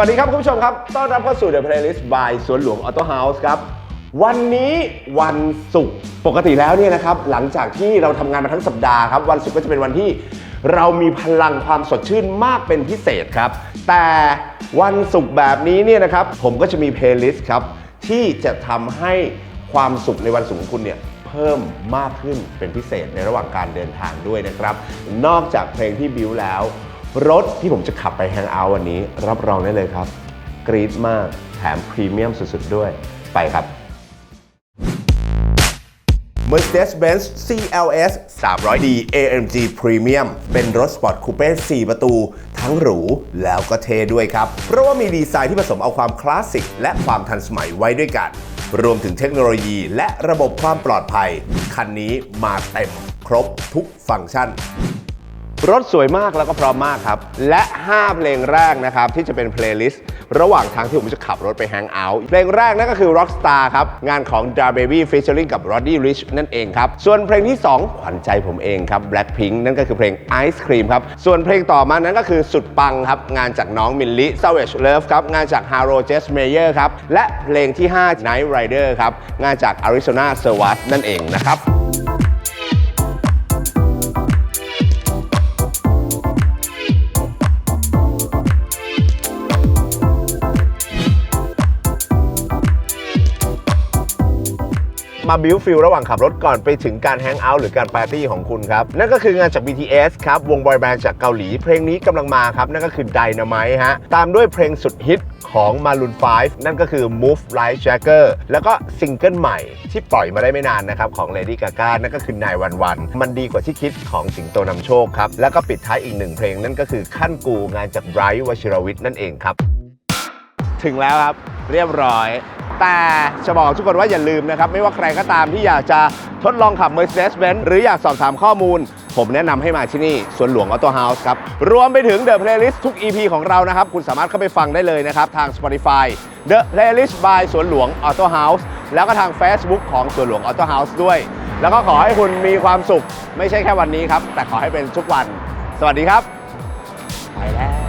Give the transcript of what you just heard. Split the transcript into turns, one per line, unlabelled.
วัสดีครับคุณผู้ชมครับ ต้อนรับเข้าสู่ The Playlist by สวนหลวง Auto House ครับ วันนี้วันศุกร์ปกติแล้วเนี่ยนะครับ หลังจากที่เราทำงานมาทั้งสัปดาห์ครับ วันศุกร์ก็จะเป็นวันที่เรามีพลังความสดชื่นมากเป็นพิเศษครับ แต่วันศุกร์แบบนี้เนี่ยนะครับ ผมก็จะมี playlist ครับ ที่จะทำให้ความสุขในวันศุกร์ของคุณเนี่ยเพิ่มมากขึ้นเป็นพิเศษในระหว่างการเดินทางด้วยนะครับ นอกจากเพลงที่บิวแล้ว รถที่ผมจะขับไปแฮงเอาท์วันนี้ รับรองได้เลยครับ กรี๊ดมากแถมพรีเมียมสุดๆ ด้วย ไปครับ Mercedes-Benz CLS 300D AMG Premium เป็นรถสปอร์ตคูเป้4 ประตู ทั้งหรูแล้วก็เท่ด้วยครับ เพราะว่ามีดีไซน์ที่ผสมเอาความคลาสสิก และความทันสมัยไว้ด้วยกัน รวมถึงเทคโนโลยีและระบบความปลอดภัย คันนี้มาเต็มครบทุกฟังก์ชัน รถสวยมากแล้วก็พร้อมมากครับ และ 5 เพลงแรกนะครับ ที่จะเป็นเพลย์ลิสต์ระหว่างทางที่ผมจะขับรถไปแฮงเอาท์เพลงแรกนั่นก็คือ Rockstar ครับ งานของ d a r Baby featuring กับ Roddy Rich นั่นเองครับ ส่วนเพลงที่ 2 ขวัญใจผมเองครับ Blackpink นั่นก็คือเพลง Ice Cream ครับ ส่วนเพลงต่อมานั้นก็คือสุดปังครับ งานจากน้องมิลลิ Savage Love ครับ งานจาก Haro Jess Mayer ครับ และเพลงที่ 5 Night Rider ครับ งานจาก Arizona s e r v a t นั่นเองนะครับ มาบิวฟิลระหว่างขับรถก่อนไปถึงการแฮงเอาท์หรือการปาร์ตี้ของคุณครับ นั่นก็คืองานจาก BTS ครับวงบอยแบนด์จากเกาหลี เพลงนี้กำลังมาครับ นั่นก็คือ Dynamite ฮะตามด้วยเพลงสุดฮิตของ Maroon 5 นั่นก็คือ Move Like Jagger แล้วก็ซิงเกิลใหม่ที่ปล่อยมาได้ไม่นานนะครับของ Lady Gaga นั่นก็คือ911มันดีกว่าที่คิดของสิงโตนำโชคครับ แล้วก็ปิดท้ายอีกหนึ่งเพลง นั่นก็คือขั้นกูงานจากไบรท์วชิรวิทย์นั่นเองครับ ถึงแล้วครับเรียบร้อย แต่จะบอกทุกคนว่าอย่าลืมนะครับ ไม่ว่าใครก็ตามที่อยากจะทดลองขับ Mercedes-Benz หรืออยากสอบถามข้อมูล ผมแนะนำให้มาที่นี่สวนหลวงออโตเฮาส์ครับ รวมไปถึง The Playlist ทุก EP ของเรานะครับ คุณสามารถเข้าไปฟังได้เลยนะครับ ทาง Spotify The Playlist by สวนหลวงออโตเฮาส์แล้วก็ทาง Facebook ของสวนหลวงออโตเฮาส์ด้วย แล้วก็ขอให้คุณมีความสุข ไม่ใช่แค่วันนี้ครับ แต่ขอให้เป็นทุกวัน สวัสดีครับไปแล้ว